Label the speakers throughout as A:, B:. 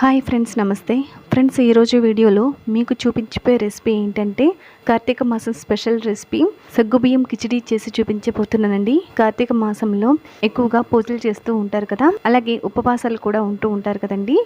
A: Hi friends నమస్తే. Friends ఈరోజు వీడియోలో మీకు చూపించిపోయే రెసిపీ ఏంటంటే కార్తీక మాసం స్పెషల్ రెసిపీ. సగ్గుబియ్యం కిచిడీ చేసి చూపించబోతున్నానండి. కార్తీక మాసంలో ఎక్కువగా పూజలు చేస్తూ ఉంటారు కదా అలాగే ఉపవాసాలు కూడా ఉంటూ ఉంటారు కదండి.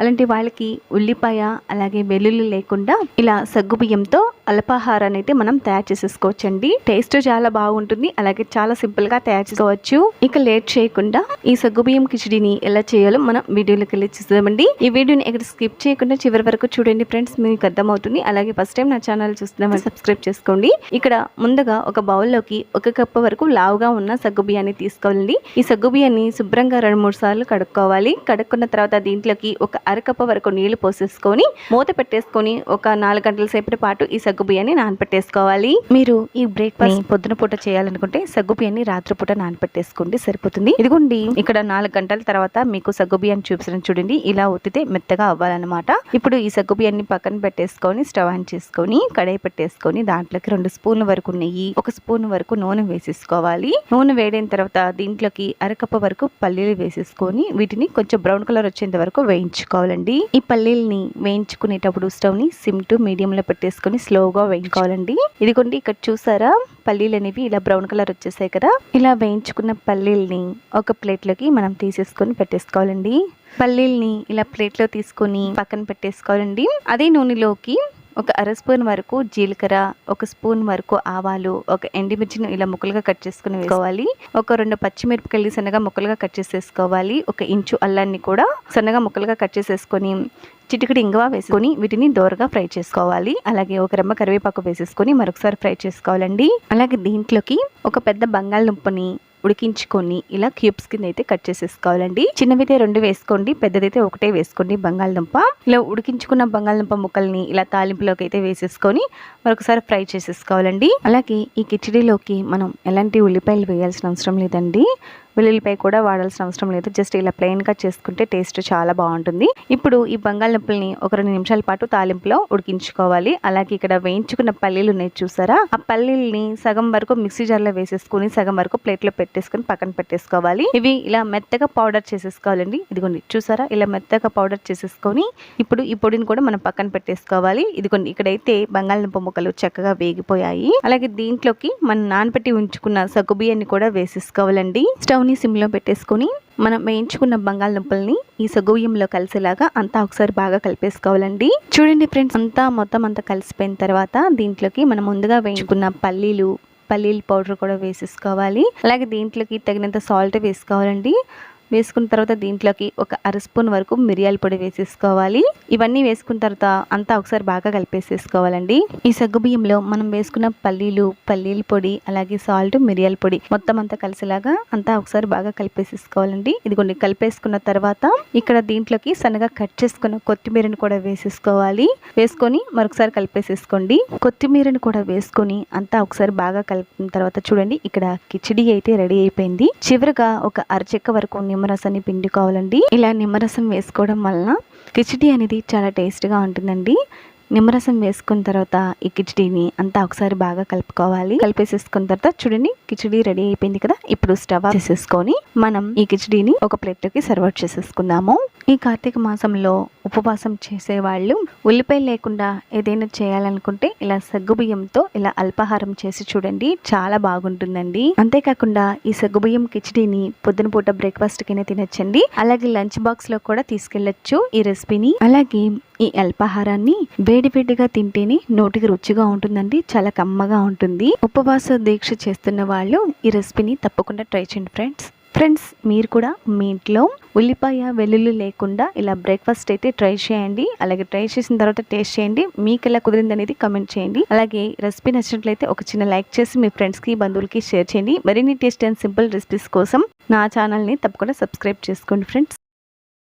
A: అలాంటి వాళ్ళకి ఉల్లిపాయ అలాగే వెల్లుల్లి లేకుండా ఇలా సగ్గుబియ్యంతో అల్పాహారాన్ని అయితే మనం తయారు చేసేసుకోవచ్చండి. టేస్ట్ చాలా బాగుంటుంది. అలాగే చాలా సింపుల్గా తయారు చేసుకోవచ్చు. ఇక లేట్ చేయకుండా ఈ సగ్గుబియ్యం కిచిడిని ఎలా చేయాలో మనం వీడియోలోకి వెళ్ళి చూద్దామండి. ఈ వీడియోని ఎక్కడ స్కిప్ చేయకుండా చివరి వరకు చూడండి ఫ్రెండ్స్. మీకు అర్థమవుతుంది. అలాగే ఫస్ట్ టైం నా ఛానల్ చూస్తున్నామని సబ్స్క్రైబ్ చేసుకోండి. ఇక్కడ ముందుగా ఒక బౌల్లోకి ఒక కప్పు వరకు లావుగా ఉన్న సగ్గుబియ్యాన్ని తీసుకోవాలండి. ఈ సగ్గుబియ్యాన్ని శుభ్రంగా రెండు మూడు సార్లు కడుక్కోవాలి. కడుక్కున్న తర్వాత దీంట్లోకి ఒక అరకప్పు వరకు నీళ్ళు పోసేసుకొని మూత పెట్టేసుకొని ఒక నాలుగు గంటల సేపటి పాటు ఈ సగ్గు బియ్యాన్ని నానపెట్టేసుకోవాలి. మీరు ఈ బ్రేక్ఫాస్ట్ పొద్దున పూట చేయాలనుకుంటే సగ్గు బియ్యాన్ని రాత్రిపూట నానపెట్టేసుకోండి. సరిపోతుంది. ఇదిగోండి. ఇక్కడ నాలుగు గంటల తర్వాత మీకు సగ్గు బియ్యాన్ని చూపించడం చూడండి. ఇలా ఒత్తితే మెత్తగా అవ్వాలన్నమాట. ఇప్పుడు ఈ సగ్గు బియ్యాన్ని పక్కన పెట్టేసుకొని స్టవ్ ఆన్ చేసుకొని కడాయి పెట్టేసుకొని దాంట్లోకి రెండు స్పూన్ల వరకు నెయ్యి ఒక స్పూన్ వరకు నూనె వేసేసుకోవాలి. నూనె వేడైన తర్వాత దీంట్లోకి అరకప్పు వరకు పల్లీలు వేసేసుకొని వీటిని కొంచెం బ్రౌన్ కలర్ వచ్చేంత వరకు వేయించుకోవాలండి. ఈ పల్లీల్ని వేయించుకునేటప్పుడు స్టవ్ని సిమ్ టు మీడియం లో పెట్టేసుకొని స్లోగా వేయించుకోవాలండి. ఇదిగోండి ఇక్కడ చూసారా? పల్లీలు అనేవి ఇలా బ్రౌన్ కలర్ వచ్చేసాయి కదా. ఇలా వేయించుకున్న పల్లీల్ని ఒక ప్లేట్లోకి మనం తీసేసుకొని పెట్టేసుకోవాలండి. పల్లీల్ని ఇలా ప్లేట్లో తీసుకొని పక్కన పెట్టేసుకోవాలండి. అదే నూనెలోకి ఒక అర స్పూన్ వరకు జీలకర్ర ఒక స్పూన్ వరకు ఆవాలు ఒక ఎండిమిర్చిని ఇలా ముక్కలుగా కట్ చేసుకుని వేసుకోవాలి. ఒక రెండు పచ్చిమిరపకాయలు సన్నగా ముక్కలుగా కట్ చేసేసుకోవాలి. ఒక ఇంచు అల్లాన్ని కూడా సన్నగా ముక్కలుగా కట్ చేసేసుకొని చిటికడి ఇంగువ వేసుకొని వీటిని దోరగా ఫ్రై చేసుకోవాలి. అలాగే ఒక రెమ్మ కరివేపాకు వేసేసుకొని మరొకసారి ఫ్రై చేసుకోవాలండి. అలాగే దీంట్లోకి ఒక పెద్ద బంగాళదుంపని ఉడికించుకొని ఇలా క్యూబ్స్ కింద అయితే కట్ చేసేసుకోవాలండి. చిన్నవైతే రెండు వేసుకోండి పెద్దదైతే ఒకటే వేసుకోండి బంగాళదుంప. ఇలా ఉడికించుకున్న బంగాళదుంప ముక్కల్ని ఇలా తాలింపులోకి అయితే వేసేసుకొని మరొకసారి ఫ్రై చేసేసుకోవాలండి. అలాగే ఈ కిచడీలోకి మనం ఎలాంటి ఉల్లిపాయలు వేయాల్సిన అవసరం లేదండి. వెల్లుల్లిపాయ కూడా వాడాల్సిన అవసరం లేదు. జస్ట్ ఇలా ప్లెయిన్గా చేసుకుంటే టేస్ట్ చాలా బాగుంటుంది. ఇప్పుడు ఈ బంగాళదుంపల్ని ఒక రెండు నిమిషాల పాటు తాలింపులో ఉడికించుకోవాలి. అలాగే ఇక్కడ వేయించుకున్న పల్లీలు ఉన్నాయి చూసారా? ఆ పల్లీల్ని సగం వరకు మిక్సీ జార్లో వేసేసుకుని సగం వరకు ప్లేట్లో పెట్టేసుకుని పక్కన పెట్టేసుకోవాలి. ఇవి ఇలా మెత్తగా పౌడర్ చేసేసుకోవాలండి. ఇదిగోండి చూసారా? ఇలా మెత్తగా పౌడర్ చేసేసుకొని ఇప్పుడు ఈ పొడిని కూడా మనం పక్కన పెట్టేసుకోవాలి. ఇదిగోండి ఇక్కడైతే బంగాళదుంప ముక్కలు చక్కగా వేగిపోయాయి. అలాగే దీంట్లోకి మనం నానబెట్టి ఉంచుకున్న సగ్గుబియ్యాన్ని కూడా వేసేసుకోవాలండి. స్టవ్ స్టవ్ని సిమ్లో పెట్టేసుకొని మనం వేయించుకున్న బంగాళదుంపల్ని ఈ సగువ్యంలో కలిసేలాగా అంతా ఒకసారి బాగా కలిపేసుకోవాలండి. చూడండి ఫ్రెండ్స్ అంతా మొత్తం అంతా కలిసిపోయిన తర్వాత దీంట్లోకి మనం ముందుగా వేయించుకున్న పల్లీలు పల్లీల పౌడర్ కూడా వేసేసుకోవాలి. అలాగే దీంట్లోకి తగినంత సాల్ట్ వేసుకోవాలండి. వేసుకున్న తర్వాత దీంట్లోకి ఒక అర స్పూన్ వరకు మిరియాల పొడి వేసేసుకోవాలి. ఇవన్నీ వేసుకున్న తర్వాత అంతా ఒకసారి బాగా కలిపేసేసుకోవాలండి. ఈ సగ్గు బియ్యంలో మనం వేసుకున్న పల్లీలు పల్లీల పొడి అలాగే సాల్ట్ మిరియాల పొడి మొత్తం అంతా కలిసేలాగా అంతా ఒకసారి బాగా కలిపేసేసుకోవాలండి. ఇదిగోండి కలిపేసుకున్న తర్వాత ఇక్కడ దీంట్లోకి సన్నగా కట్ చేసుకున్న కొత్తిమీరను కూడా వేసేసుకోవాలి. వేసుకొని మరొకసారి కలిపేసేసుకోండి. కొత్తిమీరను కూడా వేసుకొని అంతా ఒకసారి బాగా కలిపిన తర్వాత చూడండి ఇక్కడ కిచిడి అయితే రెడీ అయిపోయింది. చివరిగా ఒక అరచెక్క వరకు నిమ్మరసాన్ని పిండుకోవాలండి ఇలా నిమ్మరసం వేసుకోవడం వలన కిచిడి అనేది చాలా టేస్ట్గా ఉంటుందండి. నిమ్మరసం వేసుకున్న తర్వాత ఈ కిచిడీని అంతా ఒకసారి బాగా కలుపుకోవాలి. కలిపేసేసుకున్న తర్వాత చూడండి కిచిడి రెడీ అయిపోయింది కదా? ఇప్పుడు స్టవ్ చేసేసుకొని మనం ఈ కిచిడీని ఒక ప్లేట్లోకి సర్వ్ చేసేసుకుందాము. ఈ కార్తీక మాసంలో ఉపవాసం చేసేవాళ్ళు ఉల్లిపాయ లేకుండా ఏదైనా చేయాలనుకుంటే ఇలా సగ్గుబియ్యంతో ఇలా అల్పాహారం చేసి చూడండి చాలా బాగుంటుందండి. అంతేకాకుండా ఈ సగ్గుబియ్యం కిచిడీని పొద్దున పూట బ్రేక్ఫాస్ట్ కింద తినచ్చండి. అలాగే లంచ్ బాక్స్లో కూడా తీసుకెళ్ళొచ్చు ఈ రెసిపీని. అలాగే ఈ అల్పాహారాన్ని వేడివేడిగా తింటేనే నోటికి రుచిగా ఉంటుందండి చాలా కమ్మగా ఉంటుంది. ఉపవాస దీక్ష చేస్తున్న వాళ్ళు ఈ రెసిపీని తప్పకుండా ట్రై చేయండి ఫ్రెండ్స్. ఫ్రెండ్స్ మీరు కూడా మీ ఇంట్లో ఉల్లిపాయ వెల్లుల్లి లేకుండా ఇలా బ్రేక్ఫాస్ట్ అయితే ట్రై చేయండి. అలాగే ట్రై చేసిన తర్వాత టేస్ట్ చేయండి. మీకు ఎలా కుదిరింది అనేది కమెంట్ చేయండి. అలాగే రెసిపీ నచ్చినట్లయితే ఒక చిన్న లైక్ చేసి మీ ఫ్రెండ్స్కి బంధువులకి షేర్ చేయండి. మరిన్ని టేస్ట్ అండ్ సింపుల్ రెసిపీస్ కోసం నా ఛానల్ని తప్పకుండా సబ్స్క్రైబ్ చేసుకోండి ఫ్రెండ్స్